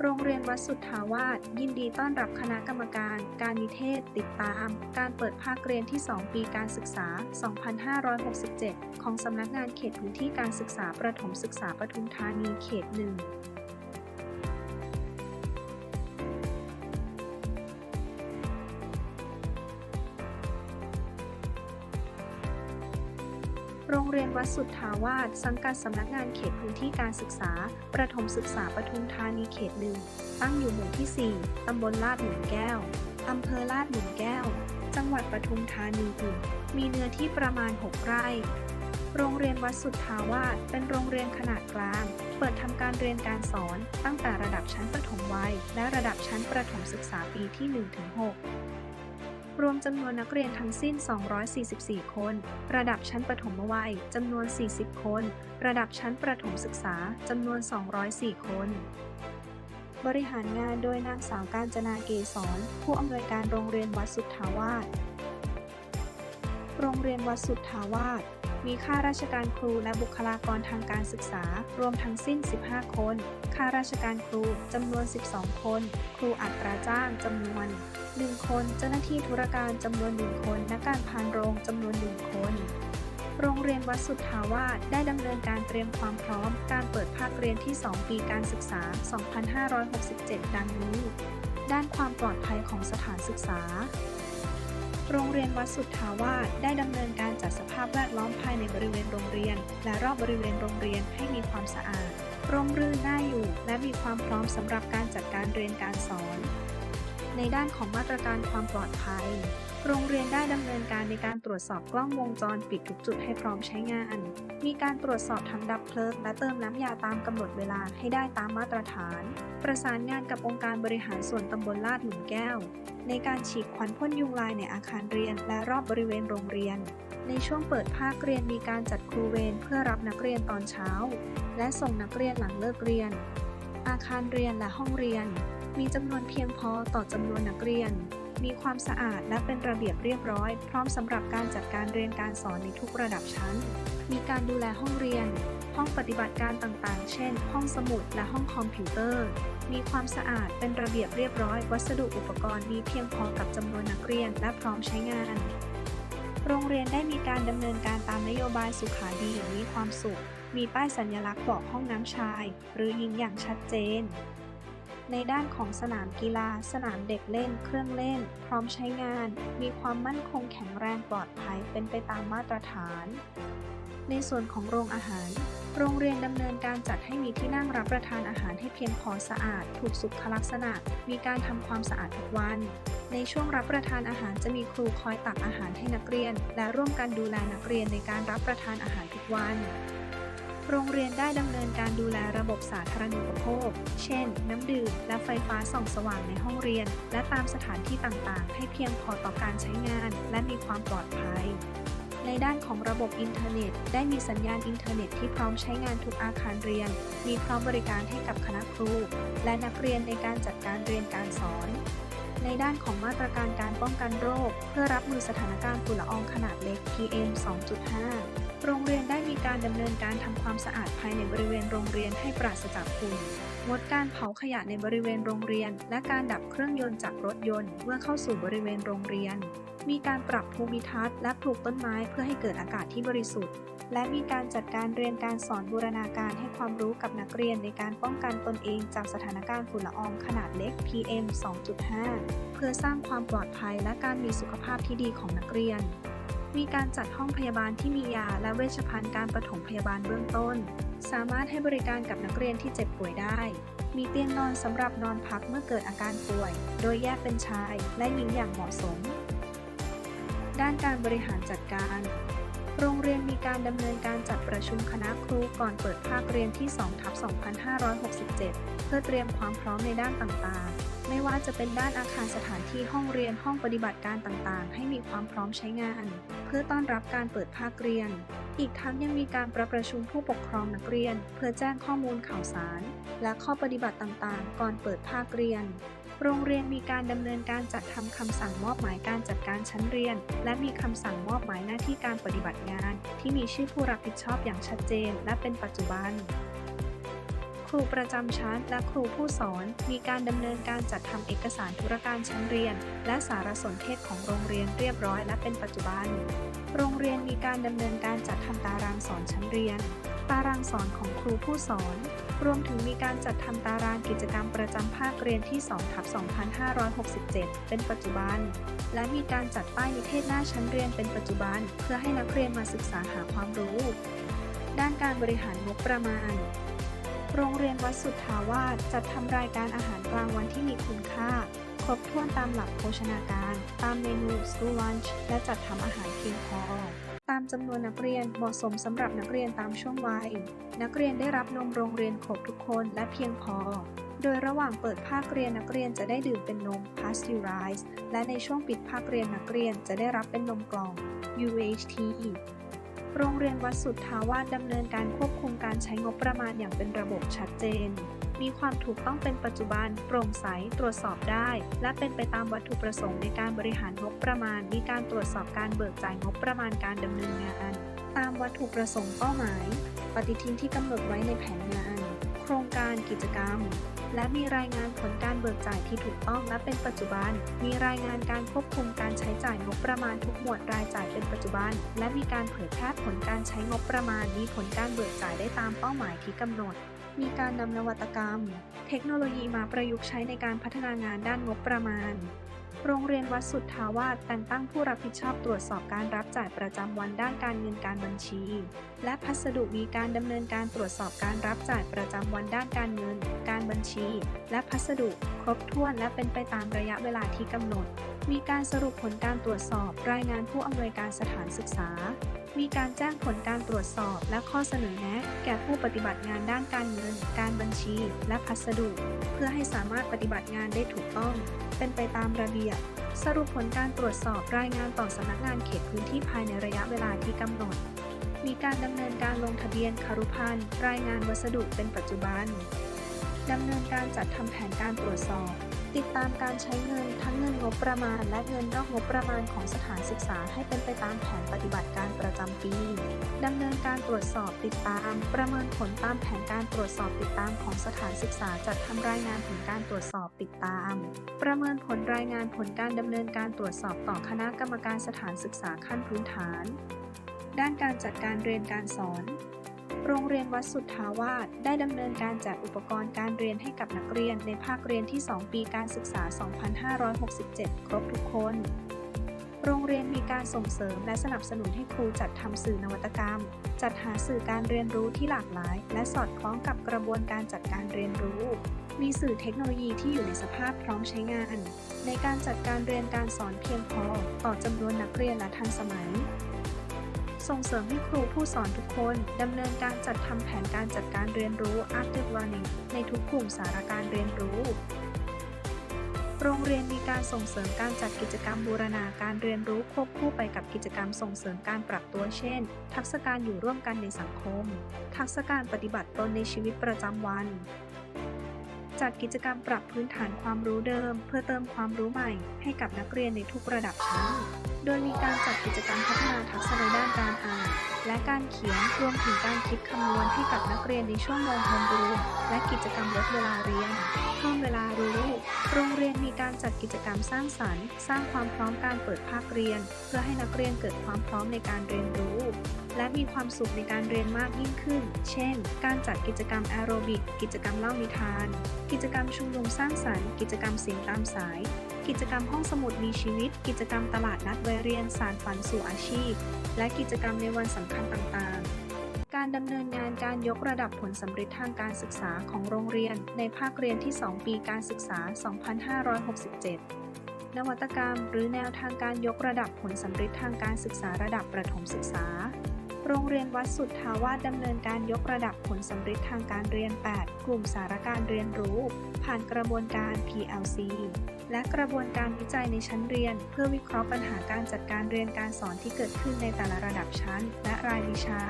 โรงเรียนวัดสุทธาวาสยินดีต้อนรับคณะกรรมการ การนิเทศ ติดตาม การเปิดภาคเรียนที่ 2 ปีการศึกษา 2567 ของสำนักงานเขตพื้นที่การศึกษาประถมศึกษาปทุมธานีเขตหนึ่ง โรงเรียนวัดสุทธาวาสสังกัดสำนักงานเขตพื้นที่การศึกษา ประถมศึกษาปทุมธานีเขตหนึ่ง ตั้งอยู่หมู่ที่ 4 ตำบลลาดหมุนแก้ว อำเภอลาดหมุนแก้ว จังหวัดปทุมธานีอื่นมีเนื้อที่ประมาณ 6 ไร่ โรงเรียนวัดสุทธาวาสเป็นโรงเรียนขนาดกลาง เปิดทำการเรียนการสอนตั้งแต่ระดับชั้นประถมวัย และระดับชั้นประถมศึกษาปีที่ 1-6 รวมจำนวนนักเรียนทั้งสิ้น 244 คน ระดับชั้นประถมวัยจำนวน 40 คน ระดับชั้นประถมศึกษาจำนวน 204 คน บริหารงานโดยนางสาวการจนาเกษรผู้อำนวยการโรงเรียนวัดสุทธาวาสโรงเรียนวัดสุทธาวาสมีข้าราชการครูและบุคลากรทางการศึกษา รวมทั้งสิ้น 15 คน ข้าราชการครูจำนวน 12 คน ครูอัตราจ้างจำนวน 1 คน เจ้าหน้าที่ธุรการจำนวน 1 คน นักการพานโรงจำนวน 1 คน โรงเรียนวัดสุทธาวาสได้ดำเนินการเตรียมความพร้อม การเปิดภาคเรียนที่ 2 ปีการศึกษา 2567 ดังนี้ ด้านความปลอดภัยของสถานศึกษา โรงเรียนวัดสุทธาวาสได้ดำเนินการจัดสภาพแวดล้อมภายในบริเวณโรงเรียน และรอบบริเวณโรงเรียนให้มีความสะอาด ร่มรื่นน่าอยู่ และมีความพร้อมสำหรับการจัดการเรียนการสอน ในด้านของมาตรการความปลอดภัย โรงเรียนได้ดำเนินการในการตรวจสอบกล้องวงจรปิดทุกจุดให้พร้อมใช้งาน มีการตรวจสอบถังดับเพลิงและเติมน้ำยาตามกำหนดเวลาให้ได้ตามมาตรฐาน ประสานงานกับองค์การบริหารส่วนตำบลลาดหมุนแก้ว ในการฉีดควันพ่นยุงลายในอาคารเรียน และรอบบริเวณโรงเรียน ในช่วงเปิดภาคเรียนมีการจัดครูเวรเพื่อรับนักเรียนตอนเช้า และส่งนักเรียนหลังเลิกเรียน อาคารเรียนและห้องเรียน มีจำนวนเพียงพอต่อจำนวนนักเรียน มีความสะอาดและเป็นระเบียบเรียบร้อย พร้อมสำหรับการจัดการเรียนการสอนในทุกระดับชั้น มีการดูแลห้องเรียน ห้องปฏิบัติการต่างๆ เช่น ห้องสมุดและห้องคอมพิวเตอร์ มีความสะอาดเป็นระเบียบเรียบร้อย วัสดุอุปกรณ์มีเพียงพอกับจำนวนนักเรียนและพร้อมใช้งาน โรงเรียนได้มีการดำเนินการตามนโยบายสุขาดีอย่างมีความสุข มีป้ายสัญลักษณ์บอกห้องน้ำชาย หรือหญิงอย่างชัดเจน ในด้านของสนามกีฬา สนามเด็กเล่น เครื่องเล่น พร้อมใช้งาน มีความมั่นคงแข็งแรงปลอดภัยเป็นไปตามมาตรฐาน ในส่วนของโรงอาหาร โรงเรียนดำเนินการจัดให้มีที่นั่งรับประทานอาหารให้เพียงพอสะอาด ถูกสุขลักษณะ มีการทำความสะอาดทุกวัน ในช่วงรับประทานอาหารจะมีครูคอยตักอาหารให้นักเรียน และร่วมกันดูแลนักเรียนในการรับประทานอาหารทุกวัน โรงเรียนได้ดำเนินการดูแลระบบสาธารณูปโภค เช่น น้ำดื่ม และไฟฟ้าส่องสว่างในห้องเรียน และตามสถานที่ต่างๆ ให้เพียงพอต่อการใช้งาน และมีความปลอดภัย ในด้านของระบบอินเทอร์เน็ต ได้มีสัญญาณอินเทอร์เน็ตที่พร้อมใช้งานทุกอาคารเรียน มีพร้อมบริการให้กับคณะครู และนักเรียนในการจัดการเรียนการสอนในด้านของมาตรการการป้องกันโรค เพื่อรับมือสถานการณ์ฝุ่นละอองขนาดเล็ก PM 2.5 โรงเรียนได้มีการดำเนินการทำความสะอาดภายในบริเวณโรงเรียนให้ปราศจากฝุ่นงดการเผาขยะในบริเวณโรงเรียน และการดับเครื่องยนต์จากรถยนต์เมื่อเข้าสู่บริเวณโรงเรียน มีการปรับภูมิทัศน์และปลูกต้นไม้เพื่อให้เกิดอากาศที่บริสุทธิ์ และมีการจัดการเรียนการสอนบูรณาการให้ความรู้กับนักเรียนในการป้องกันตนเองจากสถานการณ์ฝุ่นละอองขนาดเล็ก PM 2.5 เพื่อสร้างความปลอดภัยและการมีสุขภาพที่ดีของนักเรียน มีการจัดห้องพยาบาลที่มียาและเวชภัณฑ์การปฐมพยาบาลเบื้องต้น สามารถให้บริการกับนักเรียนที่เจ็บป่วยได้ มีเตียงนอนสำหรับนอนพักเมื่อเกิดอาการป่วย โดยแยกเป็นชายและหญิงอย่างเหมาะสม ด้านการบริหารจัดการ โรงเรียนมีการดำเนินการจัดประชุมคณะครูก่อนเปิดภาคเรียนที่2ทับ2567 เพื่อเตรียมความพร้อมในด้านต่างๆ ไม่ว่าจะเป็นด้านอาคารสถานที่ห้องเรียนห้องปฏิบัติการต่างๆ ให้มีความพร้อมใช้งาน เพื่อต้อนรับการเปิดภาคเรียน อีกทั้งยังมีการประประชุมผู้ปกครองนักเรียน เพื่อแจ้งข้อมูลข่าวสาร และข้อปฏิบัติต่างๆ ก่อนเปิดภาคเรียนโรงเรียนมีการดำเนินการจัดทำคำสั่งมอบหมายการจัดการชั้นเรียน และมีคำสั่งมอบหมายหน้าที่การปฏิบัติงาน ที่มีชื่อผู้รับผิดชอบอย่างชัดเจน และเป็นปัจจุบัน รูประจำชั้นและครูผู้สอน มีการดำเนินการจัดทำเอกสารธุรการชั้นเรียน และสารสนเทศของโรงเรียนเรียบร้อยและเป็นปัจจุบัน โรงเรียนมีการดำเนินการจัดทำตารางสอนชั้นเรียน ตารางสอนของครูผู้สอน รวมถึงมีการจัดทำตารางกิจกรรมประจำภาคเรียนที่2ทับ2567 เป็นปัจจุบัน และมีการจัดป้ายนิเทศหน้าชั้นเรียนเป็นปัจจุบัน เพื่อให้นักเรียนมาศึกษาหาความรู้ ด้านการบริหารงบประมาณ โรงเรียนวัดสุทธาวาสจัดทำรายการอาหารกลางวันที่มีคุณค่า ครบถ้วนตามหลักโภชนาการ ตามเมนู School Lunch และจัดทำอาหารเพียงพอ ตามจำนวนนักเรียนเหมาะสมสำหรับนักเรียนตามช่วงวัย นักเรียนได้รับนมโรงเรียนครบทุกคนและเพียงพอ โดยระหว่างเปิดภาคเรียนนักเรียนจะได้ดื่มเป็นนม pasteurized และในช่วงปิดภาคเรียนนักเรียนจะได้รับเป็นนมกล่อง UHT โรงเรียนวัดสุทธาวาสดำเนินการควบคุมการใช้งบประมาณอย่างเป็นระบบชัดเจน มีความถูกต้องเป็นปัจจุบัน โปร่งใส ตรวจสอบได้ และเป็นไปตามวัตถุประสงค์ในการบริหารงบประมาณ มีการตรวจสอบการเบิกจ่ายงบประมาณการดำเนินงาน ตามวัตถุประสงค์เป้าหมาย ปฏิทินที่กำหนดไว้ในแผนงาน โครงการกิจกรรม และมีรายงานผลการเบิกจ่ายที่ถูกต้องและเป็นปัจจุบัน มีรายงานการควบคุมการใช้จ่ายงบประมาณทุกหมวดรายจ่ายเป็นปัจจุบัน และมีการเผยแพร่ผลการใช้งบประมาณมีผลการเบิกจ่ายได้ตามเป้าหมายที่กำหนด มีการนำนวัตกรรม เทคโนโลยีมาประยุกต์ใช้ในการพัฒนางานด้านงบประมาณ โรงเรียนวัดสุทธาวาสแต่งตั้งผู้รับผิดชอบตรวจสอบการรับจ่ายประจำวันด้านการเงินการบัญชี และพัสดุมีการดำเนินการตรวจสอบการรับจ่ายประจำวันด้านการเงิน การบัญชี และพัสดุครบถ้วนและเป็นไปตามระยะเวลาที่กำหนด มีการสรุปผลการตรวจสอบ รายงานผู้อำนวยการสถานศึกษา มีการแจ้งผลการตรวจสอบและข้อเสนอแนะ แก่ผู้ปฏิบัติงานด้านการเงิน การบัญชี และพัสดุ เพื่อให้สามารถปฏิบัติงานได้ถูกต้อง เป็นไปตามระเบียบ สรุปผลการตรวจสอบรายงานต่อสำนักงานเขตพื้นที่ภายในระยะเวลาที่กำหนด มีการดำเนินการลงทะเบียนคารุพันธ์รายงานวัสดุเป็นปัจจุบันดำเนินการจัดทำแผนการตรวจสอบ ติดตามการใช้เงินทั้งเงินงบประมาณ และเงินนอกงบประมาณของสถานศึกษาให้เป็นไปตามแผนปฏิบัติการประจำปี ดำเนินการตรวจสอบติดตาม ประเมินผลตามแผนการตรวจสอบติดตามของสถานศึกษาจัดทำรายงานผลการตรวจสอบติดตาม ประเมินผลรายงานผลการดำเนินการตรวจสอบต่อคณะกรรมการสถานศึกษาขั้นพื้นฐาน ด้านการจัดการเรียนการสอน โรงเรียนวัดสุทธาวาสได้ดำเนินการแจกอุปกรณ์การเรียนให้กับนักเรียนในภาคเรียนที่ 2 ปีการศึกษา 2567 ครบทุกคน โรงเรียนมีการส่งเสริมและสนับสนุนให้ครูจัดทำสื่อนวัตกรรม จัดหาสื่อการเรียนรู้ที่หลากหลาย และสอดคล้องกับกระบวนการจัดการเรียนรู้ มีสื่อเทคโนโลยีที่อยู่ในสภาพพร้อมใช้งาน ในการจัดการเรียนการสอนเพียงพอต่อจำนวนนักเรียนและทันสมัย ส่งเสริมให้ครูผู้สอนทุกคนดำเนินการจัดทำแผนการจัดการเรียนรู้ active learning ในทุกกลุ่มสาระการเรียนรู้ โรงเรียนมีการส่งเสริมการจัดกิจกรรมบูรณาการเรียนรู้ควบคู่ไปกับกิจกรรมส่งเสริมการปรับตัวเช่น ทักษะการอยู่ร่วมกันในสังคม ทักษะการปฏิบัติตนในชีวิตประจำวัน จัดกิจกรรมปรับพื้นฐานความรู้เดิม เพื่อเติมความรู้ใหม่ ให้กับนักเรียนในทุกระดับชั้น โดยมีการจัดกิจกรรมพัฒนาทักษะในด้านการอ่าน และการเขียนรวมถึงการคิดคำนวณให้กับนักเรียนในช่วงโมงโฮมรูมและกิจกรรมลดเวลาเรียนเพิ่มเวลารู้ โรงเรียนมีการจัดกิจกรรมสร้างสรรค์ สร้างความพร้อมการเปิดภาคเรียน เพื่อให้นักเรียนเกิดความพร้อมในการเรียนรู้ และมีความสุขในการเรียนมากยิ่งขึ้น เช่น การจัดกิจกรรมแอโรบิก กิจกรรมเล่านิทาน กิจกรรมชุมนุมสร้างสรรค์ กิจกรรมเสียงตามสาย กิจกรรมห้องสมุดมีชีวิต กิจกรรมตลาดนัดไว้เรียนสารฝันสู่อาชีพ และกิจกรรมในวันสำคัญต่างๆ การดำเนินงานการยกระดับผลสำเร็จทางการศึกษาของโรงเรียน ในภาคเรียนที่ 2 ปีการศึกษา 2567 นวัตกรรม หรือแนวทางการยกระดับผลสำเร็จทางการศึกษาระดับประถมศึกษา โรงเรียนวัดสุทธาวาสดำเนินการยกระดับผลสำเร็จทางการเรียน 8 กลุ่มสารการเรียนรู้ ผ่านกระบวนการ PLC และกระบวนการวิจัยในชั้นเรียน เพื่อวิเคราะห์ปัญหาการจัดการเรียนการสอนที่เกิดขึ้นในแต่ละระดับชั้น และรายวิชา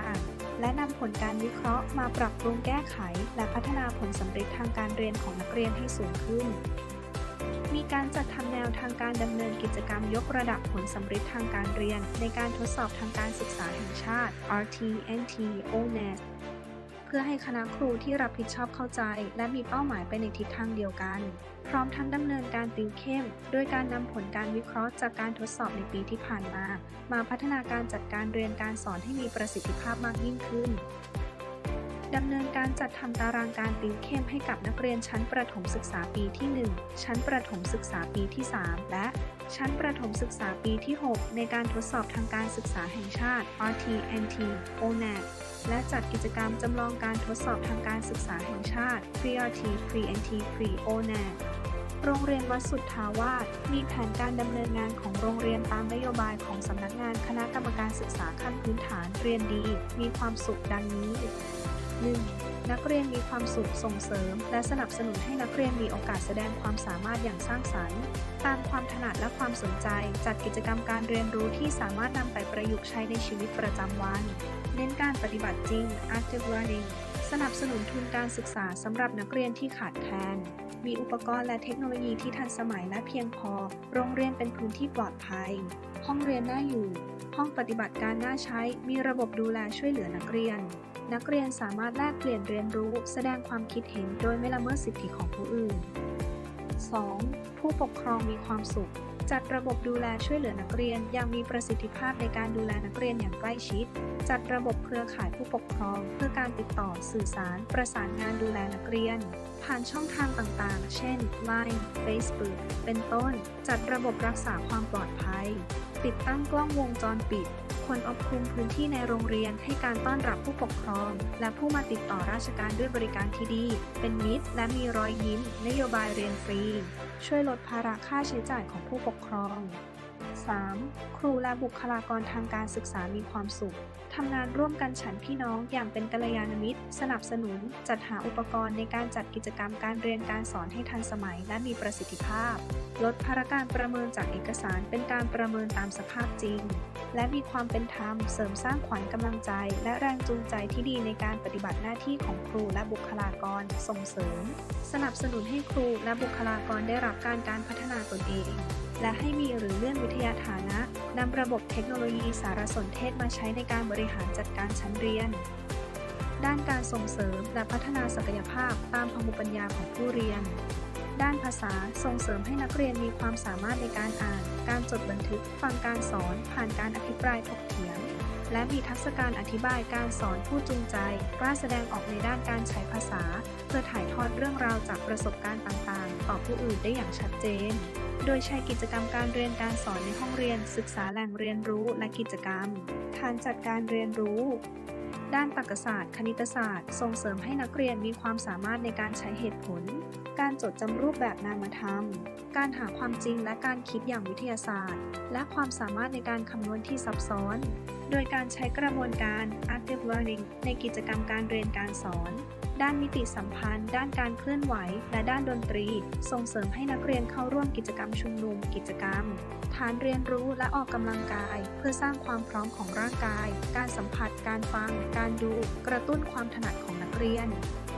และนำผลการวิเคราะห์มาปรับปรุงแก้ไข และพัฒนาผลสำเร็จทางการเรียนของนักเรียนให้สูงขึ้น มีการจัดทำแนวทางการดำเนินกิจกรรมยกระดับผลสำเร็จทางการเรียน ในการทดสอบทางการศึกษาแห่งชาติ RTNT ONET เพื่อให้คณะครูที่รับผิดชอบเข้าใจ และมีเป้าหมายไปในทิศทางเดียวกัน พร้อมทั้งดำเนินการติวเข้ม โดยการนำผลการวิเคราะห์จากการทดสอบในปีที่ผ่านมา มาพัฒนาการจัดการเรียนการสอนให้มีประสิทธิภาพมากยิ่งขึ้น ดำเนินการจัดทำตารางการติวเข้มให้กับนักเรียนชั้นประถมศึกษาปีที่ 1 ชั้นประถมศึกษาปีที่ 3 และชั้นประถมศึกษาปีที่ 6 ในการทดสอบทางการศึกษาแห่งชาติ RTNT ONAT และจัดกิจกรรมจำลองการทดสอบทางการศึกษาแห่งชาติ Pre-RT Pre-NT Pre-ONAT โรงเรียนวัดสุทธาวาสมีแผนการดำเนินงานของโรงเรียนตามนโยบายของสำนักงานคณะกรรมการศึกษาขั้นพื้นฐานเรียนดี มีความสุขดังนี้ 1. นักเรียนมีความสุขส่งเสริม และสนับสนุนให้นักเรียนมีโอกาสแสดงความสามารถอย่างสร้างสรรค์ ตามความถนัดและความสนใจ จัดกิจกรรมการเรียนรู้ที่สามารถนำไปประยุกต์ใช้ในชีวิตประจำวัน เน้นการปฏิบัติจริง active learning สนับสนุนทุนการศึกษาสำหรับนักเรียนที่ขาดแคลน มีอุปกรณ์และเทคโนโลยีที่ทันสมัยและเพียงพอ โรงเรียนเป็นพื้นที่ปลอดภัย ห้องเรียนน่าอยู่ ห้องปฏิบัติการน่าใช้ มีระบบดูแลช่วยเหลือนักเรียน นักเรียนสามารถแลกเปลี่ยนเรียนรู้แสดงความคิดเห็นโดยไม่ละเมิดสิทธิของผู้อื่น 2. ผู้ปกครองมีความสุข จัดระบบดูแลช่วยเหลือนักเรียนอย่างมีประสิทธิภาพในการดูแลนักเรียนอย่างใกล้ชิด จัดระบบเครือข่ายผู้ปกครอง เพื่อการติดต่อสื่อสาร ประสานงานดูแลนักเรียน ผ่านช่องทางต่างๆ เช่น Line Facebook เป็นต้น จัดระบบรักษาความปลอดภัย ติดตั้งกล้องวงจรปิด ควรอบคุมพื้นที่ในโรงเรียนให้การต้อนรับผู้ปกครอง และผู้มาติดต่อราชการด้วยบริการที่ดี เป็นมิตร และมีรอยยิ้ม นโยบายเรียนฟรี ช่วยลดภาระค่าใช้จ่ายของผู้ปกครอง 3. ครูและบุคลากรทางการศึกษามีความสุข ทำงานร่วมกันฉันพี่น้องอย่างเป็นกัลยาณมิตร สนับสนุน จัดหาอุปกรณ์ในการจัดกิจกรรมการเรียนการสอนให้ทันสมัยและมีประสิทธิภาพ ลดภาระการประเมินจากเอกสารเป็นการประเมินตามสภาพจริง และมีความเป็นธรรม เสริมสร้างขวัญกำลังใจ และแรงจูงใจที่ดีในการปฏิบัติหน้าที่ของครูและบุคลากร ส่งเสริม สนับสนุนให้ครูและบุคลากรได้รับการการพัฒนาตนเอง และให้มีหรือเลื่อนวิทยาฐานะนำระบบเทคโนโลยีสารสนเทศมาใช้ในการบริหารจัดการชั้นเรียน ด้านการส่งเสริมและพัฒนาศักยภาพตามภูมิปัญญาของผู้เรียน ด้านภาษาส่งเสริมให้นักเรียนมีความสามารถในการอ่าน การจดบันทึก ฟังการสอน ผ่านการอภิปรายถกเถียง และมีทักษะการอธิบายการสอนผู้จูงใจ กล้าแสดงออกในด้านการใช้ภาษา เพื่อถ่ายทอดเรื่องราวจากประสบการณ์ต่างๆ ต่อผู้อื่นได้อย่างชัดเจน โดยใช้กิจกรรมการเรียนการสอนในห้องเรียน ศึกษาแหล่งเรียนรู้และกิจกรรมฐานจัดการเรียนรู้ด้านตรรกศาสตร์ คณิตศาสตร์ ส่งเสริมให้นักเรียนมีความสามารถในการใช้เหตุผล การจดจำรูปแบบนามธรรม การหาความจริงและการคิดอย่างวิทยาศาสตร์ และความสามารถในการคำนวณที่ซับซ้อน โดยการใช้กระบวนการ active learning ในกิจกรรมการเรียนการสอน ด้านมิติสัมพันธ์ ด้านการเคลื่อนไหว และด้านดนตรี ส่งเสริมให้นักเรียนเข้าร่วมกิจกรรมชุมนุม กิจกรรม ฐานเรียนรู้และออกกำลังกาย เพื่อสร้างความพร้อมของร่างกาย การสัมผัส การฟังการดูกระตุ้นความถนัดของนักเรียน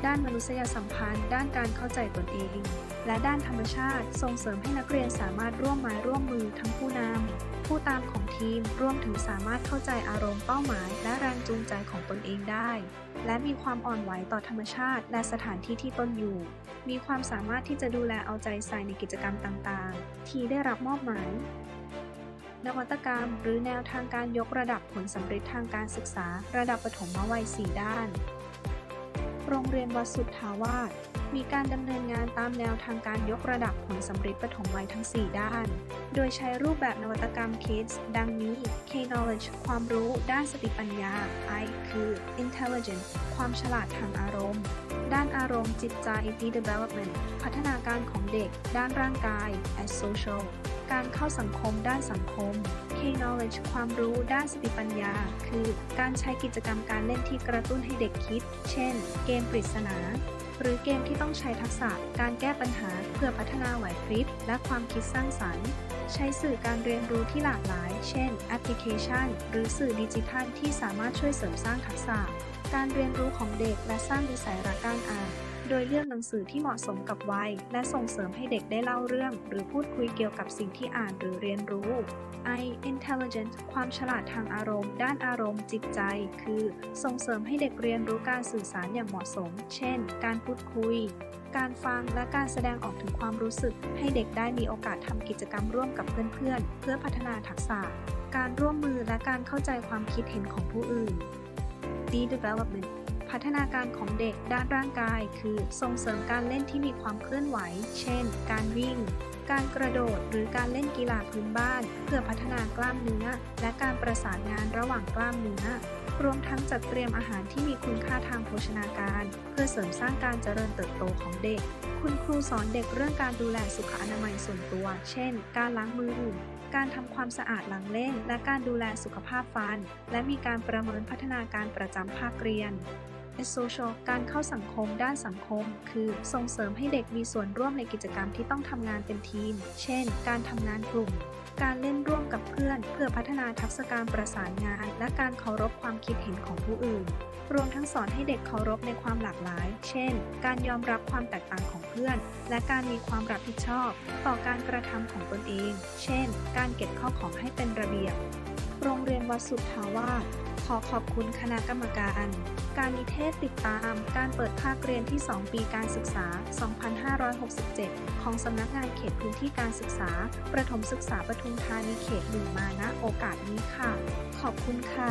ด้านมนุษยสัมพันธ์ ด้านการเข้าใจตนเอง และด้านธรรมชาติส่งเสริมให้นักเรียนสามารถร่วมไม้ร่วมมือทั้งผู้นำผู้ตามของทีมรวมถึงสามารถเข้าใจอารมณ์เป้าหมาย และแรงจูงใจของตนเองได้ และมีความอ่อนไหวต่อธรรมชาติ และสถานที่ที่ตนอยู่ มีความสามารถที่จะดูแลเอาใจใส่ในกิจกรรมต่างๆ ที่ได้รับมอบหมาย นวัตกรรม หรือแนวทางการยกระดับผลสำเร็จทางการศึกษา ระดับปฐมวัย 4 ด้าน โรงเรียนวัดสุทธาวาสมีการดำเนินงานตามแนวทางการยกระดับผลสำเร็จปฐมวัยทั้ง 4 ด้าน โดยใช้รูปแบบนวัตกรรม KIDS ดังนี้ K-Knowledge ความรู้ด้านสติปัญญา I คือ Intelligence ความฉลาดทางอารมณ์ ด้านอารมณ์จิตใจ development พัฒนาการของเด็ก ด้านร่างกาย as social การเข้าสังคมด้านสังคม K-Knowledge ความรู้ด้านสติปัญญา คือ การใช้กิจกรรมการเล่นที่กระตุ้นให้เด็กคิด เช่น เกมปริศนา หรือเกมที่ต้องใช้ทักษะการแก้ปัญหาเพื่อพัฒนาไหวพริบและความคิดสร้างสรรค์ใช้สื่อการเรียนรู้ที่หลากหลาย เช่น แอปพลิเคชัน หรือสื่อดิจิทัลที่สามารถช่วยเสริมสร้างทักษะ การเรียนรู้ของเด็กและสร้างนิสัยรักการอ่าน โดยเลือกหนังสือที่เหมาะสมกับวัย และส่งเสริมให้เด็กได้เล่าเรื่อง หรือพูดคุยเกี่ยวกับสิ่งที่อ่านหรือเรียนรู้ I intelligent ความฉลาดทางอารมณ์ ด้านอารมณ์จิตใจ คือ ส่งเสริมให้เด็กเรียนรู้การสื่อสารอย่างเหมาะสม เช่น การพูดคุย การฟังและการแสดงออกถึงความรู้สึก ให้เด็กได้มีโอกาสทำกิจกรรมร่วมกับเพื่อนๆ เพื่อพัฒนาทักษะ การร่วมมือและการเข้าใจความคิดเห็นของผู้อื่น D development พัฒนาการของเด็กด้านร่างกาย คือส่งเสริมการเล่นที่มีความเคลื่อนไหว เช่น การวิ่ง การกระโดด หรือการเล่นกีฬาพื้นบ้าน เพื่อพัฒนากล้ามเนื้อ และการประสานงานระหว่างกล้ามเนื้อ รวมทั้งจัดเตรียมอาหารที่มีคุณค่าทางโภชนาการ เพื่อเสริมสร้างการเจริญเติบโตของเด็ก คุณครูสอนเด็กเรื่องการดูแลสุขอนามัยส่วนตัว เช่น การล้างมือการทำความสะอาดหลังเล่น และการดูแลสุขภาพฟัน และมีการประเมินพัฒนาการประจำภาคเรียน social การเข้าสังคมด้านสังคม คือส่งเสริมให้เด็กมีส่วนร่วมในกิจกรรมที่ต้องทำงานเป็นทีม เช่น การทำงานกลุ่ม การเล่นร่วมกับเพื่อน เพื่อพัฒนาทักษะการประสานงาน และการเคารพความคิดเห็นของผู้อื่น รวมทั้งสอนให้เด็กเคารพในความหลากหลาย เช่น การยอมรับความแตกต่างของเพื่อน และการมีความรับผิดชอบ ต่อการกระทำของตนเอง เช่น การเก็บข้าวของให้เป็นระเบียบ โรงเรียนวัดสุทธาวาสขอขอบคุณคณะกรรมการ การนิเทศติดตาม การเปิดภาคเรียนที่ 2 ปีการศึกษา 2567 ของสำนักงานเขตพื้นที่การศึกษา ประถมศึกษาปทุมธานีเขตหนึ่งมาณโอกาสนี้ค่ะ ขอบคุณค่ะ